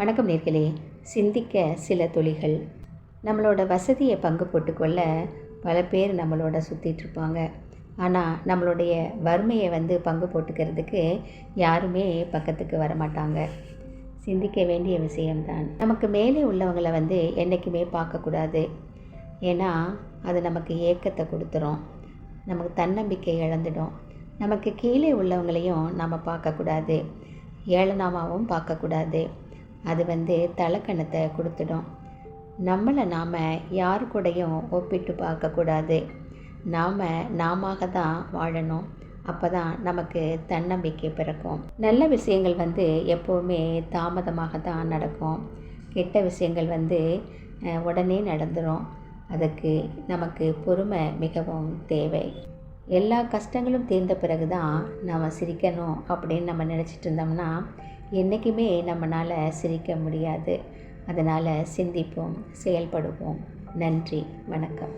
வணக்கம் நேர்களே. சிந்திக்க சில தொழில்கள். நம்மளோட வசதியை பங்கு போட்டுக்கொள்ள பல பேர் நம்மளோட சுற்றிட்டு இருப்பாங்க. ஆனால் நம்மளுடைய வறுமையை வந்து பங்கு போட்டுக்கிறதுக்கு யாருமே பக்கத்துக்கு வரமாட்டாங்க. சிந்திக்க வேண்டிய விஷயம்தான். நமக்கு மேலே உள்ளவங்களை வந்து என்றைக்குமே பார்க்கக்கூடாது. ஏன்னா அது நமக்கு ஏக்கத்தை கொடுத்துரும். நமக்கு தன்னம்பிக்கை இழந்துடும். நமக்கு கீழே உள்ளவங்களையும் நம்ம பார்க்கக்கூடாது. ஏழனாமாவும் பார்க்கக்கூடாது. அது வந்து தலைக்கணத்தை கொடுத்துடும். நம்மளை நாம் யாரு கூடயும் ஒப்பிட்டு பார்க்கக்கூடாது நாம் நாம தான் வாழணும். அப்போ தான் நமக்கு தன்னம்பிக்கை பிறக்கும். நல்ல விஷயங்கள் வந்து எப்போவுமே தாமதமாக தான் நடக்கும். கெட்ட விஷயங்கள் வந்து உடனே நடந்துடும் அதுக்கு நமக்கு பொறுமை மிகவும் தேவை. எல்லா கஷ்டங்களும் தீர்ந்த பிறகு தான் நாம் சிரிக்கணும் அப்படின்னு நம்ம நினச்சிட்டு இருந்தோம்னா என்றைக்குமே நம்மளால் சிரிக்க முடியாது. அதனால் சிந்திப்போம் செயல்படுவோம். நன்றி வணக்கம்.